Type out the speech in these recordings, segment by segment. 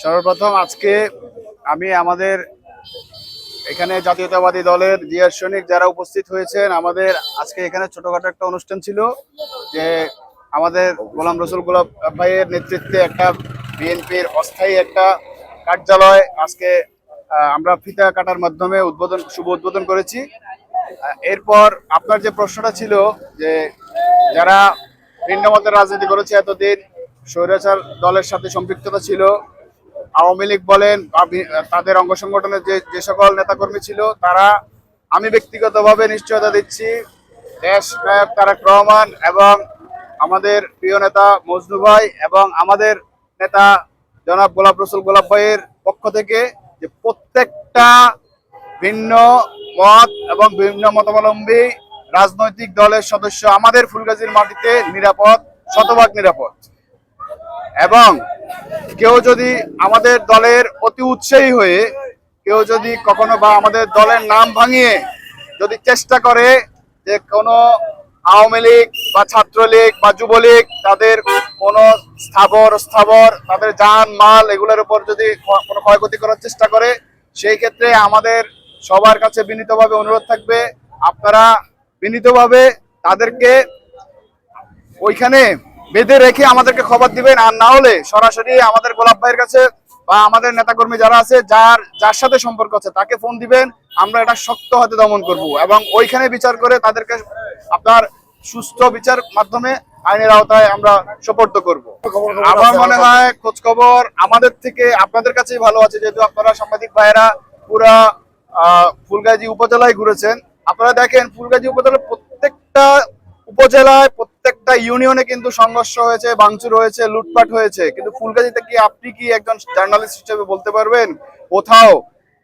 সর্বপ্রথম আজকে আমি আমাদের এখানে জাতীয়তাবাদী দলের জিয়ার সৈনিক যারা উপস্থিত হয়েছেন, আমাদের আজকে এখানে ছোটখাটো একটা অনুষ্ঠান ছিল যে আমাদের গোলাম রসুল গোলাপ ভাইয়ের নেতৃত্বে একটা বিএনপির অস্থায়ী একটা কার্যালয় আজকে আমরা ফিতা কাটার মাধ্যমে উদ্বোধন, শুভ উদ্বোধন করেছি। এরপর আপনার যে প্রশ্নটা ছিল যে যারা ভিন্ন মতের রাজনীতি করেছে এতদিন, স্বৈরাচার দলের সাথে সম্পৃক্ততা ছিল আওয়ামী লীগ বলেন তাদের অঙ্গ সংগঠনের যে যে সকল নেতাকর্মী ছিল, তারা আমি ব্যক্তিগতভাবে নিশ্চয়তা দিচ্ছি। দেশ নায়ক তারেক রহমান এবং আমাদের প্রিয় নেতা মজনু ভাই এবং আমাদের নেতা জনাব গোলাপ রসুল গোলাপ ভাইয়ের পক্ষ থেকে যে প্রত্যেকটা ভিন্ন মত এবং বিভিন্ন মতাবলম্বী রাজনৈতিক দলের সদস্য আমাদের ফুলগাজীর মাটিতে নিরাপদ, শতভাগ নিরাপদ। এবং কেউ যদি আমাদের দলের অতি উৎসাহী হয়ে কেউ যদি কখনো বা আমাদের দলের নাম ভাঙিয়ে যদি চেষ্টা করে যে কোনো আওয়ামী লীগ বা ছাত্রলীগ বা যুবলীগ তাদের কোনো স্থাবর স্থাবর, তাদের যান, মাল এগুলোর উপর যদি কোনো ক্ষয়ক্ষতি করার চেষ্টা করে, সেই ক্ষেত্রে আমাদের সবার কাছে বিনীতভাবে অনুরোধ থাকবে। আপনারা বিনীতভাবে তাদেরকে ওইখানে বেঁধে রেখে আমাদেরকে খবর দিবেন, আর না হলে সরাসরি আমাদের গোলাপ ভাইয়ের কাছে বা আমাদের নেতাকর্মী যারা আছে, যার যার সাথে সম্পর্ক আছে, তাকে ফোন দিবেন, আমরা এটা শক্ত হাতে দমন করব এবং ওইখানে বিচার করে তাদেরকে আপনার সুস্থ বিচার মাধ্যমে আইনের আওতায় আমরা সোপর্দ করব। আমার মনে হয় খোঁজ খবর আমাদের থেকে আপনাদের কাছেই ভালো আছে, যেহেতু আপনারা সাংবাদিক ভাইয়েরা পুরা ফুলগাজী উপজেলায় ঘুরেছেন। আপনারা দেখেন, ফুলগাজী উপজেলার প্রত্যেকটা উপজেলায় প্রত্যেকটা ইউনিয়নে কিন্তু সংঘর্ষ হয়েছে ভাঙচুর হয়েছে লুটপাট হয়েছে। কিন্তু ফুলগাজীতে কি আপনি কি একজন জার্নালিস্ট হিসেবে বলতে পারবেন? কোথাও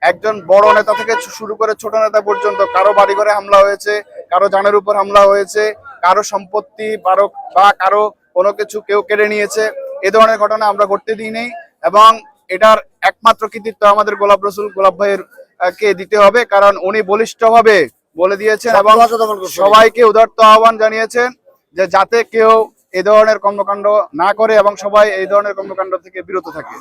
একজন বড় নেতা থেকে শুরু করে ছোট নেতা পর্যন্ত কারও বাড়ি ঘরে হামলা হয়েছে কারও জানের উপর হামলা হয়েছে কারও সম্পত্তি কারও বা কারও কোনো কিছু কেউ কেড়ে নিয়েছে এ ধরনের ঘটনা আমরা ঘটতে দিই নেই এবং এটার একমাত্র কৃতিত্ব আমাদের গোলাপ রসুল গোলাপ ভাইয়ের কে দিতে হবে। কারণ উনি বলিষ্ঠভাবে বলে দিয়েছেন এবং সবাইকে উদার্ত আহ্বান জানিয়েছেন। যে যাতে কেউ এই ধরনের কর্মকাণ্ড না করে এবং সবাই এই ধরনের কর্মকাণ্ড থেকে বিরত থাকে।